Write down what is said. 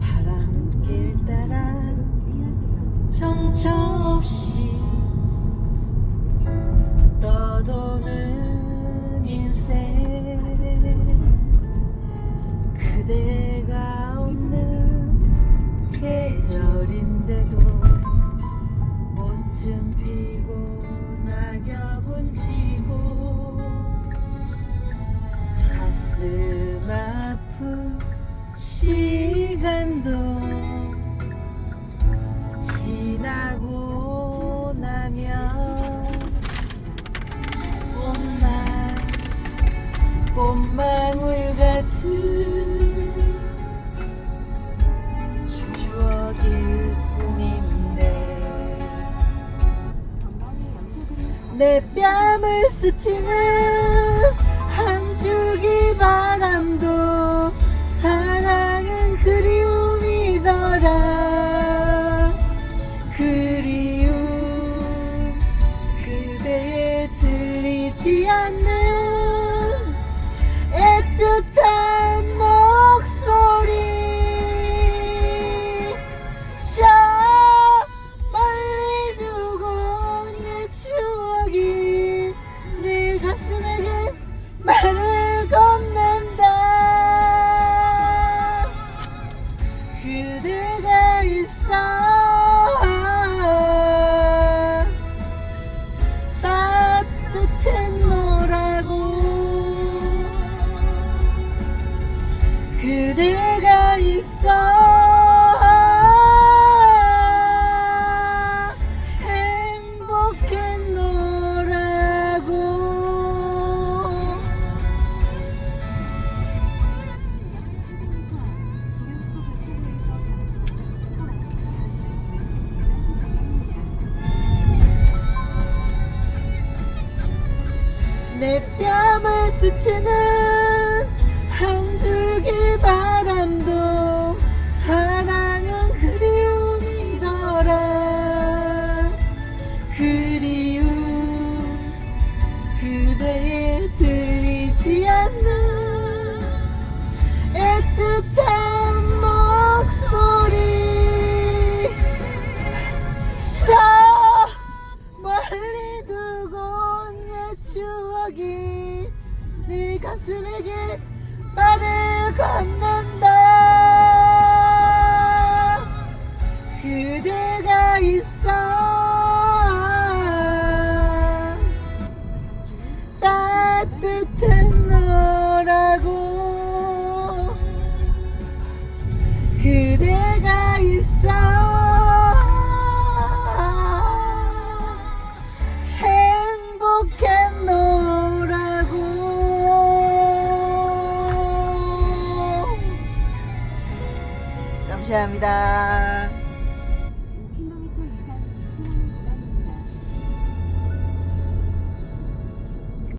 바람길 따라 정처 없이 떠도는 인생 그대 꽃은 피고 낙엽은 지고 가슴 아픈 시간도 지나고 나면 꽃만 꽃망울 같은 내 뺨을 스치는 한 줄기 바람도 사랑은 그리움이더라. 그리움 그대의 들리지 않는 애틋 그대가 있어. 따뜻한 너라고. 그대가 있어 내 뺨을 스치는 한 줄기 네 가슴에게 말을 건넨다. 그대 감사합니다.